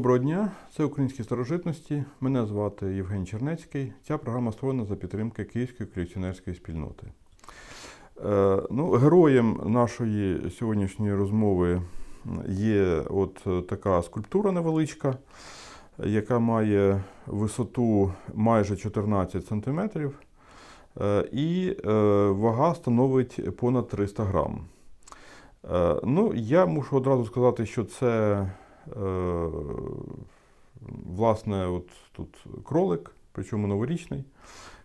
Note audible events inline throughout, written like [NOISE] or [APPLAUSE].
Доброго дня, це українські старожитності. Мене звати Євген Чернецький. Ця програма створена за підтримки Київської колекціонерської спільноти. Е, ну, героєм нашої сьогоднішньої розмови є от така скульптура невеличка, яка має висоту майже 14 см е, і е, вага становить понад 300 грам. Е, Ну, я мушу одразу сказати, що це Е, власне, от тут кролик, причому новорічний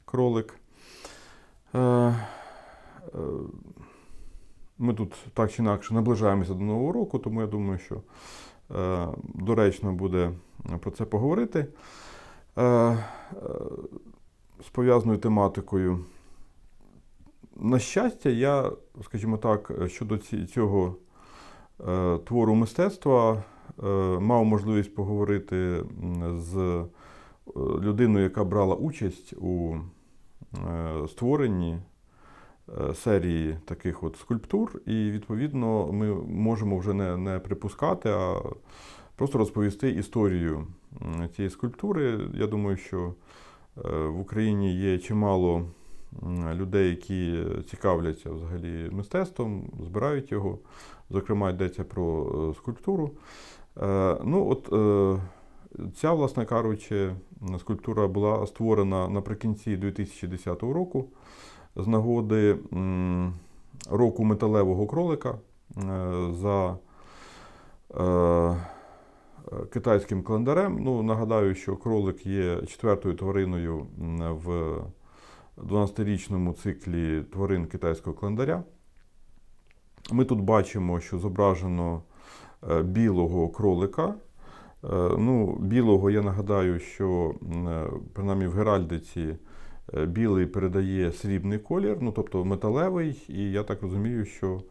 кролик. Е, е, ми тут так чи інакше наближаємося до Нового року, тому я думаю, що доречно буде про це поговорити з пов'язаною тематикою. На щастя, я, скажімо так, щодо цього твору мистецтва Е, мав можливість поговорити з е, людиною, яка брала участь у е, створенні серії таких от скульптур, і відповідно ми можемо вже не, не припускати, а просто розповісти історію цієї скульптури. Я думаю, що в Україні є чимало людей, які цікавляться взагалі мистецтвом, збирають його. Зокрема, йдеться про скульптуру. Е, ну, от е, Ця, власне кажучи, скульптура була створена наприкінці 2010 року з нагоди року металевого кролика е, за китайським календарем. Ну, Нагадаю, що кролик є четвертою твариною в 12-річному циклі тварин китайського календаря. Ми тут бачимо, що зображено Е, білого кролика. Е, ну, Білого я нагадаю, що е, принаймні в Геральдиці білий передає срібний колір, ну тобто металевий, і я так розумію, що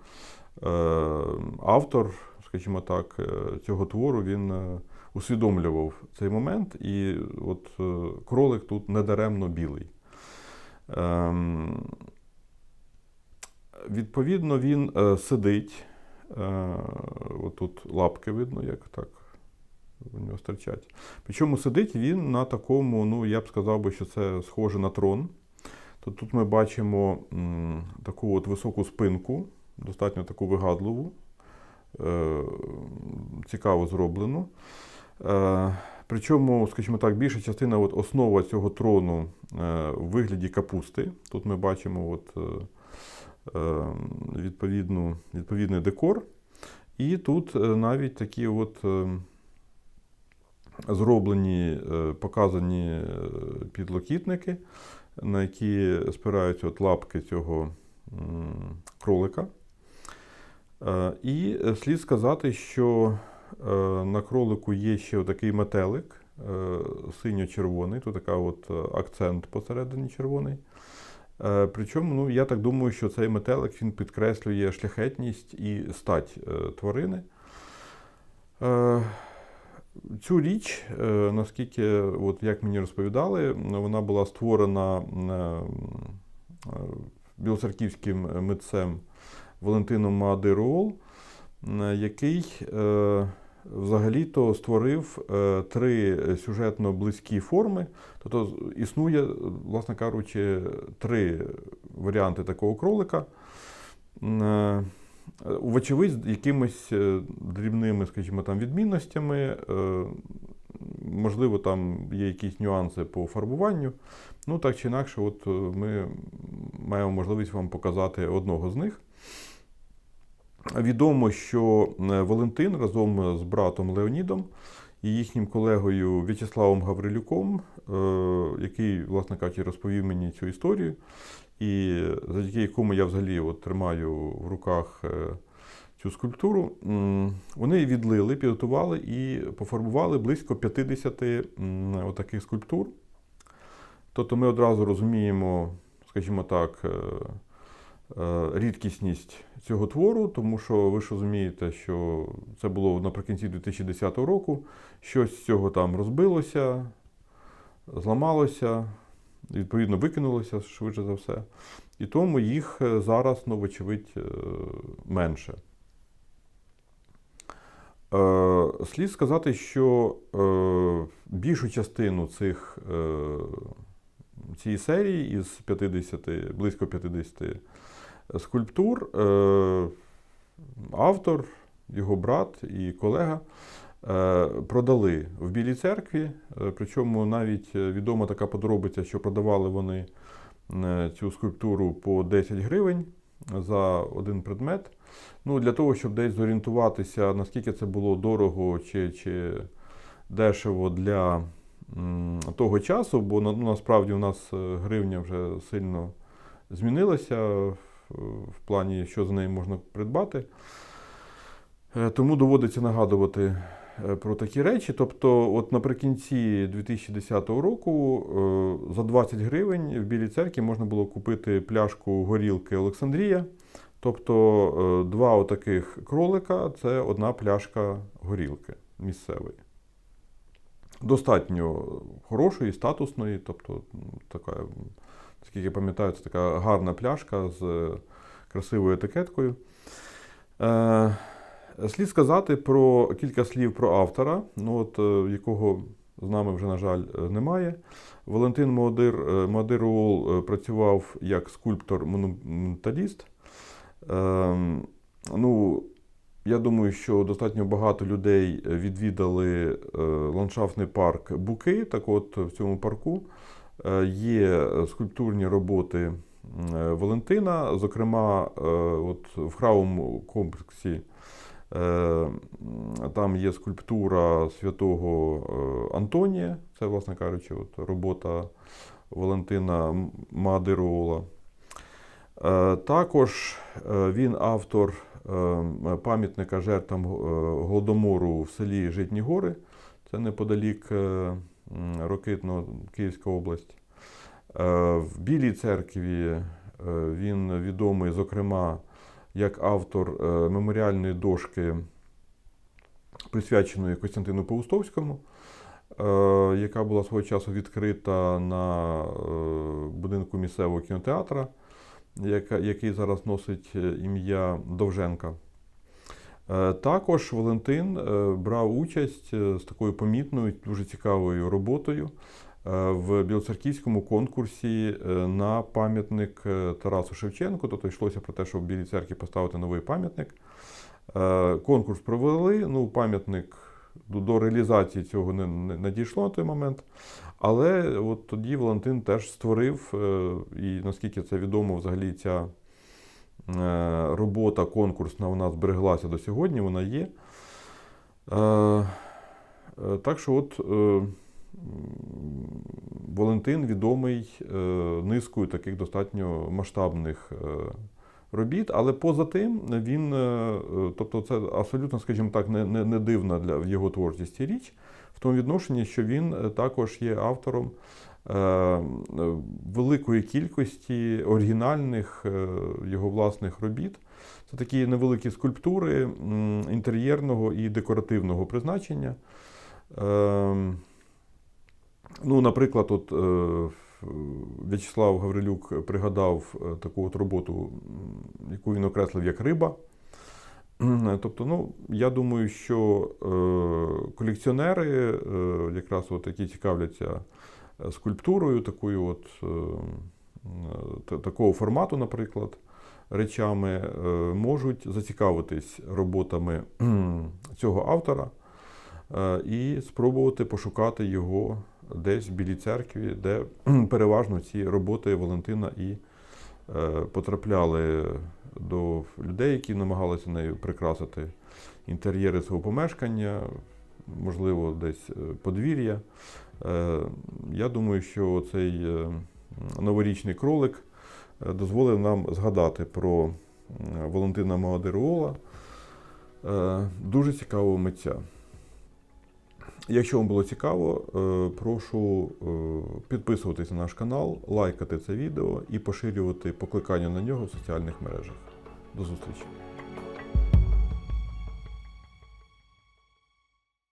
автор, скажімо так, цього твору він усвідомлював цей момент, і от кролик тут недаремно білий. Ем, відповідно, він сидить. Е, отут лапки видно, як так у нього стирчать. Причому сидить він на такому, ну, я б сказав, би, що це схоже на трон. То Тут ми бачимо таку от високу спинку, достатньо таку вигадливу, е, цікаво зроблену. Е, Причому, скажімо так, більша частина от основа цього трону е, в вигляді капусти. Тут ми бачимо от, е, Е, відповідну, відповідний декор. І тут е, навіть такі от е, зроблені, показані підлокітники, на які спираються от лапки цього кролика. І слід сказати, що на кролику є ще такий метелик синьо-червоний, тут така от акцент посередині червоний. Е, причому, ну, я так думаю, що цей метелик він підкреслює шляхетність і стать е, тварини. Е, цю річ, наскільки, от як мені розповідали, вона була створена білоцерківським митцем Валентином Маадируол, який взагалі-то створив е, три сюжетно близькі форми. Тобто існує, власне кажучи, три варіанти такого кролика. Е, вочевидь, якимись е, дрібними, скажімо, там, відмінностями. Можливо, там є якісь нюанси по фарбуванню. Ну, так чи інакше, от ми маємо можливість вам показати одного з них. Відомо, що е, Валентин разом з братом Леонідом і їхнім колегою В'ячеславом Гаврилюком, е, який, власне кажучи, розповів мені цю історію, і завдяки якому я взагалі от тримаю в руках е, цю скульптуру, вони відлили, підготували і пофарбували близько 50 отаких скульптур. Тобто ми одразу розуміємо, скажімо так, Е, рідкісність цього твору, тому що ви ж розумієте, що це було наприкінці 2010 року. Щось з цього там розбилося, зламалося, відповідно, викинулося швидше за все. І тому їх е, зараз, ну, вочевидь, е, менше. Е, Слід сказати, що е, більшу частину цих, е, цієї серії із 50, близько 50 скульптур е, автор, його брат і колега е, продали в Білій церкві. Е, Причому навіть відома така подробиця, що продавали вони цю скульптуру по 10 гривень за один предмет. Ну, для того, щоб десь зорієнтуватися, наскільки це було дорого чи, чи дешево для того часу, бо ну, насправді у нас е, гривня вже сильно змінилася в, плані, що за неї можна придбати. Е, Тому доводиться нагадувати е, про такі речі. Тобто, от наприкінці 2010 року за 20 гривень в Білій церкві можна було купити пляшку горілки Олександрія. Тобто два отаких кролика це одна пляшка горілки місцевої. Достатньо хорошої, статусної, тобто така, наскільки я пам'ятаю, це така гарна пляшка з е, красивою етикеткою. Е, Слід сказати про кілька слів про автора, ну от, е, якого з нами вже, на жаль, е, немає. Валентин Молодир, е, Молодироул е, працював як скульптор-монументаліст. Ем, ну, я думаю, що достатньо багато людей відвідали е, ландшафтний парк Буки. Так от в цьому парку е, є скульптурні роботи е, Валентина. Зокрема, е, от в храмовому комплексі е, там є скульптура святого е, Антонія. Це, власне кажучи, от робота Валентина Мадирола. Е, Також е, він автор е, пам'ятника жертвам е, Голодомору в селі Житні Гори, це неподалік е, м, Рокитно, Київська область. Е, В Білій церкві е, він відомий, зокрема, як автор е, меморіальної дошки, присвяченої Костянтину Паустовському, е, яка була свого часу відкрита на е, будинку місцевого кінотеатра який зараз носить е, ім'я Довженка. Е, Також Валентин е, брав участь з такою помітною, дуже цікавою роботою в Білоцерківському конкурсі на пам'ятник Тарасу Шевченку. Тобто йшлося про те, щоб в Білій церкві поставити новий пам'ятник. Конкурс провели. Ну, пам'ятник до реалізації цього не, не, не дійшло на той момент. Але от тоді Валентин теж створив, е, і наскільки це відомо, взагалі ця е, робота конкурсна вона збереглася до сьогодні, вона є. Е, Так що от Валентин відомий низкою таких достатньо масштабних робіт, але поза тим він, е, е, тобто це абсолютно, скажімо так, не, не, не дивна для в його творчості річ, в тому відношенні, що він е, також є автором е, великої кількості оригінальних його власних робіт. Це такі невеликі скульптури інтер'єрного і декоративного призначення. Е, Ну, наприклад, от В'ячеслав Гаврилюк пригадав е, таку от роботу, яку він окреслив як риба. Тобто, ну, я думаю, що е, колекціонери, е, якраз от, які цікавляться е, скульптурою, такою от, е, такого формату, наприклад, речами, е, можуть зацікавитись роботами цього автора е, і спробувати пошукати його десь в Білій церкві, де [CLEARS THROAT] переважно ці роботи Валентина і е, потрапляли до людей, які намагалися нею прикрасити інтер'єри свого помешкання, можливо, десь е, подвір'я. Е, Я думаю, що цей новорічний кролик дозволив нам згадати про Валентина Маадеруола, е, дуже цікавого митця. Якщо вам було цікаво, е, прошу підписуватися підписуватись на наш канал, лайкати це відео і поширювати покликання на нього в соціальних мережах. До зустрічі!